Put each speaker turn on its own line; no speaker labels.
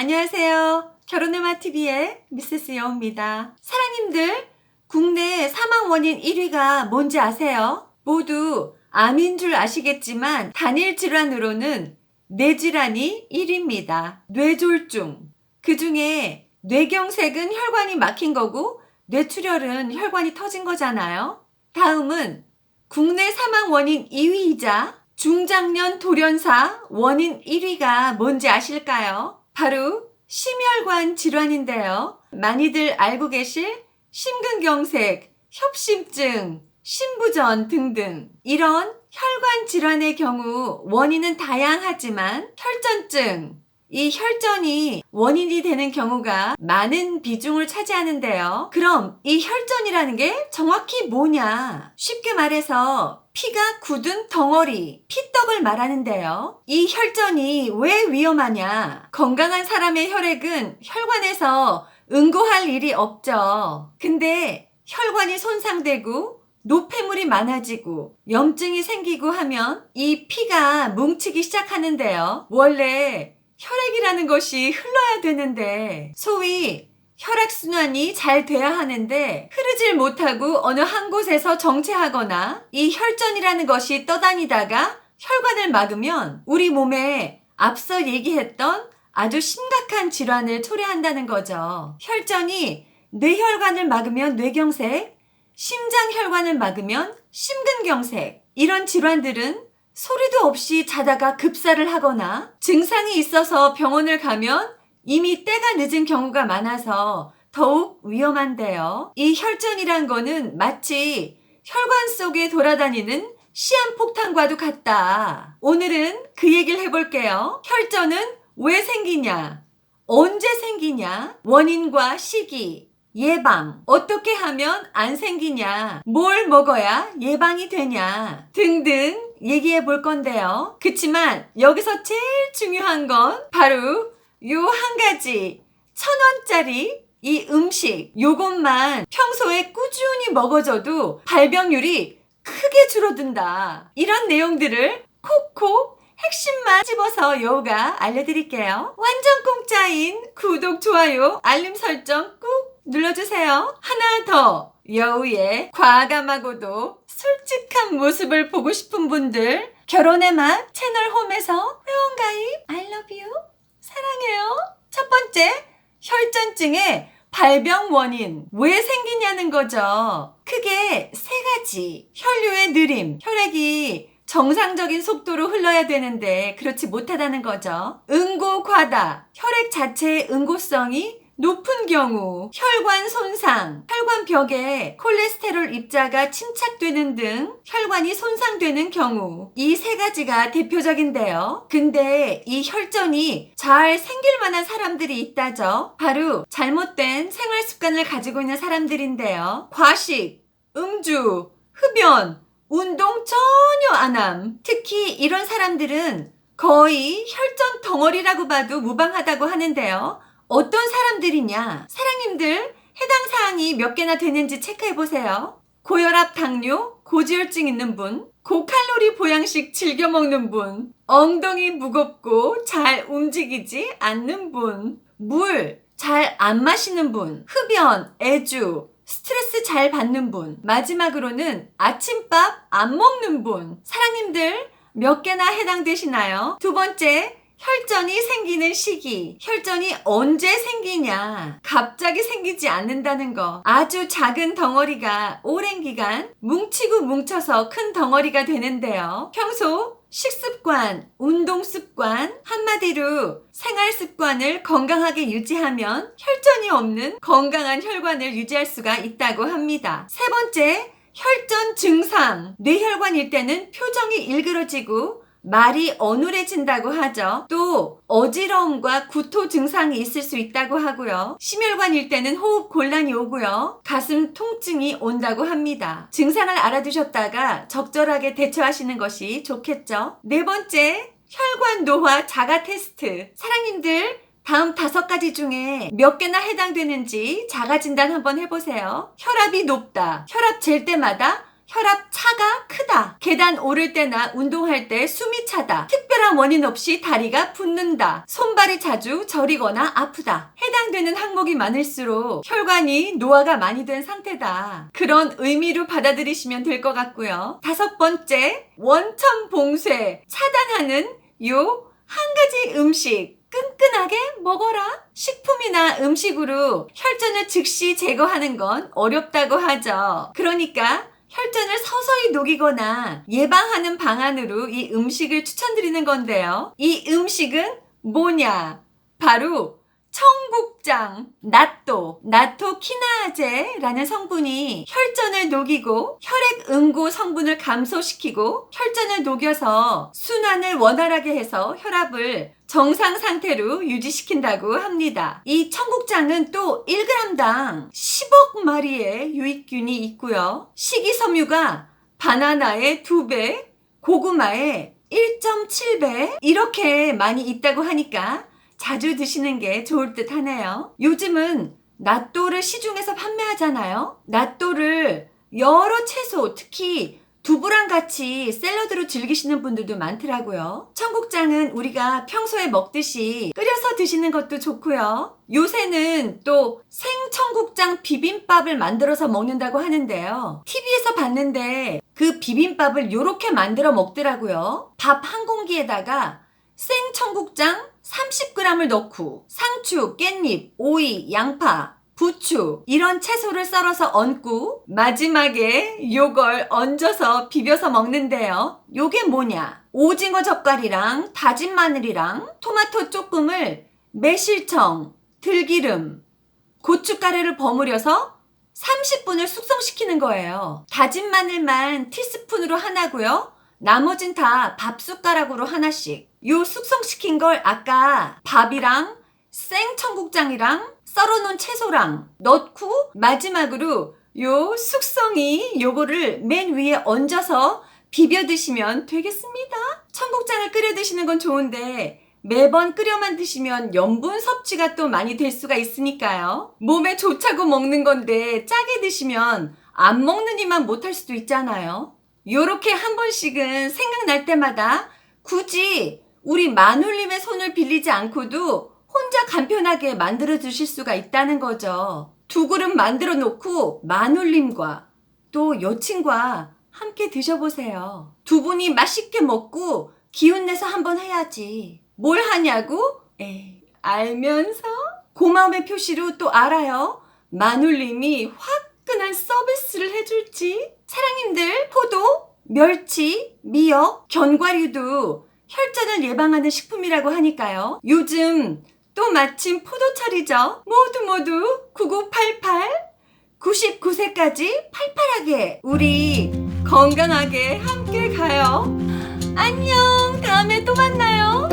안녕하세요. 결혼의마 TV의 미세스 여우입니다. 사랑님들, 국내 사망 원인 1위가 뭔지 아세요? 모두 암인 줄 아시겠지만 단일 질환으로는 뇌질환이 1위입니다. 뇌졸중. 그 중에 뇌경색은 혈관이 막힌 거고 뇌출혈은 혈관이 터진 거잖아요. 다음은 국내 사망 원인 2위이자 중장년 돌연사 원인 1위가 뭔지 아실까요? 바로 심혈관 질환인데요. 많이들 알고 계실 심근경색, 협심증, 심부전 등등 이런 혈관 질환의 경우 원인은 다양하지만 혈전증, 이 혈전이 원인이 되는 경우가 많은 비중을 차지하는데요. 그럼 이 혈전이라는 게 정확히 뭐냐? 쉽게 말해서 피가 굳은 덩어리, 피떡을 말하는데요. 이 혈전이 왜 위험하냐? 건강한 사람의 혈액은 혈관에서 응고할 일이 없죠. 근데 혈관이 손상되고 노폐물이 많아지고 염증이 생기고 하면 이 피가 뭉치기 시작하는데요. 원래 혈액이라는 것이 흘러야 되는데 소위 혈액순환이 잘 돼야 하는데 흐르질 못하고 어느 한 곳에서 정체하거나 이 혈전이라는 것이 떠다니다가 혈관을 막으면 우리 몸에 앞서 얘기했던 아주 심각한 질환을 초래한다는 거죠. 혈전이 뇌혈관을 막으면 뇌경색, 심장혈관을 막으면 심근경색. 이런 질환들은 소리도 없이 자다가 급사를 하거나 증상이 있어서 병원을 가면 이미 때가 늦은 경우가 많아서 더욱 위험한데요. 이 혈전이란 거는 마치 혈관 속에 돌아다니는 시한폭탄과도 같다. 오늘은 그 얘기를 해볼게요. 혈전은 왜 생기냐? 언제 생기냐? 원인과 시기, 예방, 어떻게 하면 안 생기냐? 뭘 먹어야 예방이 되냐? 등등 얘기해 볼 건데요. 그치만 여기서 제일 중요한 건 바로 요 한 가지 천 원짜리 이 음식 요것만 평소에 꾸준히 먹어줘도 발병률이 크게 줄어든다. 이런 내용들을 콕콕 핵심만 집어서 여우가 알려드릴게요. 완전 공짜인 구독, 좋아요, 알림 설정 꾹 눌러주세요. 하나 더 여우의 과감하고도 솔직한 모습을 보고 싶은 분들 결혼의 맛 채널 홈에서 회원가입 I love you 사랑해요. 첫 번째 혈전증의 발병 원인 왜 생기냐는 거죠. 크게 세 가지 혈류의 느림 혈액이 정상적인 속도로 흘러야 되는데 그렇지 못하다는 거죠. 응고 과다 혈액 자체의 응고성이 높은 경우, 혈관 손상, 혈관 벽에 콜레스테롤 입자가 침착되는 등 혈관이 손상되는 경우, 이 세 가지가 대표적인데요. 근데 이 혈전이 잘 생길 만한 사람들이 있다죠. 바로 잘못된 생활 습관을 가지고 있는 사람들인데요. 과식, 음주, 흡연, 운동 전혀 안 함. 특히 이런 사람들은 거의 혈전 덩어리라고 봐도 무방하다고 하는데요. 어떤 사람들이냐? 사랑님들 해당 사항이 몇 개나 되는지 체크해 보세요. 고혈압, 당뇨, 고지혈증 있는 분, 고칼로리 보양식 즐겨 먹는 분, 엉덩이 무겁고 잘 움직이지 않는 분, 물 잘 안 마시는 분, 흡연, 애주, 스트레스 잘 받는 분, 마지막으로는 아침밥 안 먹는 분. 사랑님들 몇 개나 해당되시나요? 두 번째, 혈전이 생기는 시기. 혈전이 언제 생기냐? 갑자기 생기지 않는다는 거. 아주 작은 덩어리가 오랜 기간 뭉치고 뭉쳐서 큰 덩어리가 되는데요. 평소 식습관, 운동 습관, 한마디로 생활 습관을 건강하게 유지하면 혈전이 없는 건강한 혈관을 유지할 수가 있다고 합니다. 세 번째, 혈전 증상. 뇌혈관일 때는 표정이 일그러지고 말이 어눌해진다고 하죠. 또 어지러움과 구토 증상이 있을 수 있다고 하고요. 심혈관일 때는 호흡 곤란이 오고요. 가슴 통증이 온다고 합니다. 증상을 알아두셨다가 적절하게 대처하시는 것이 좋겠죠. 네 번째, 혈관 노화 자가 테스트. 사랑님들 다음 다섯 가지 중에 몇 개나 해당되는지 자가 진단 한번 해보세요. 혈압이 높다. 혈압 잴 때마다 혈압 차가 크다. 계단 오를 때나 운동할 때 숨이 차다. 특별한 원인 없이 다리가 붓는다. 손발이 자주 저리거나 아프다. 해당되는 항목이 많을수록 혈관이 노화가 많이 된 상태다. 그런 의미로 받아들이시면 될 것 같고요. 다섯 번째, 원천 봉쇄 차단하는 요 한 가지 음식 끈끈하게 먹어라. 식품이나 음식으로 혈전을 즉시 제거하는 건 어렵다고 하죠. 그러니까 혈전을 서서히 녹이거나 예방하는 방안으로 이 음식을 추천드리는 건데요. 이 음식은 뭐냐? 바로 청국장, 나토, 나토키나제라는 성분이 혈전을 녹이고 혈액 응고 성분을 감소시키고 혈전을 녹여서 순환을 원활하게 해서 혈압을 정상 상태로 유지시킨다고 합니다. 이 청국장은 또 1g당 10억 마리의 유익균이 있고요. 식이섬유가 바나나의 2배, 고구마의 1.7배 이렇게 많이 있다고 하니까 자주 드시는 게 좋을 듯 하네요. 요즘은 낫또를 시중에서 판매하잖아요. 낫또를 여러 채소, 특히 두부랑 같이 샐러드로 즐기시는 분들도 많더라고요. 청국장은 우리가 평소에 먹듯이 끓여서 드시는 것도 좋고요. 요새는 또 생청국장 비빔밥을 만들어서 먹는다고 하는데요. TV에서 봤는데 그 비빔밥을 이렇게 만들어 먹더라고요. 밥 한 공기에다가 생청국장 30g을 넣고 상추, 깻잎, 오이, 양파, 부추 이런 채소를 썰어서 얹고 마지막에 요걸 얹어서 비벼서 먹는데요. 요게 뭐냐? 오징어 젓갈이랑 다진 마늘이랑 토마토 조금을 매실청, 들기름, 고춧가루를 버무려서 30분을 숙성시키는 거예요. 다진 마늘만 티스푼으로 하나고요. 나머진 다 밥숟가락으로 하나씩. 요 숙성시킨 걸 아까 밥이랑 생청국장이랑 썰어놓은 채소랑 넣고 마지막으로 요 숙성이 요거를 맨 위에 얹어서 비벼 드시면 되겠습니다. 청국장을 끓여 드시는 건 좋은데 매번 끓여만 드시면 염분 섭취가 또 많이 될 수가 있으니까요. 몸에 좋자고 먹는 건데 짜게 드시면 안 먹는 이만 못할 수도 있잖아요. 요렇게 한 번씩은 생각날 때마다 굳이 우리 마눌님의 손을 빌리지 않고도 간편하게 만들어 주실 수가 있다는 거죠. 두 그릇 만들어 놓고 마눌님과 또 여친과 함께 드셔보세요. 두 분이 맛있게 먹고 기운 내서 한번 해야지. 뭘 하냐고? 에이, 알면서? 고마움의 표시로 또 알아요. 마눌님이 화끈한 서비스를 해줄지. 사랑님들, 포도, 멸치, 미역, 견과류도 혈전을 예방하는 식품이라고 하니까요. 요즘 또 마침 포도철이죠. 모두 모두 9988 99세까지 팔팔하게 우리 건강하게 함께 가요. 안녕. 다음에 또 만나요.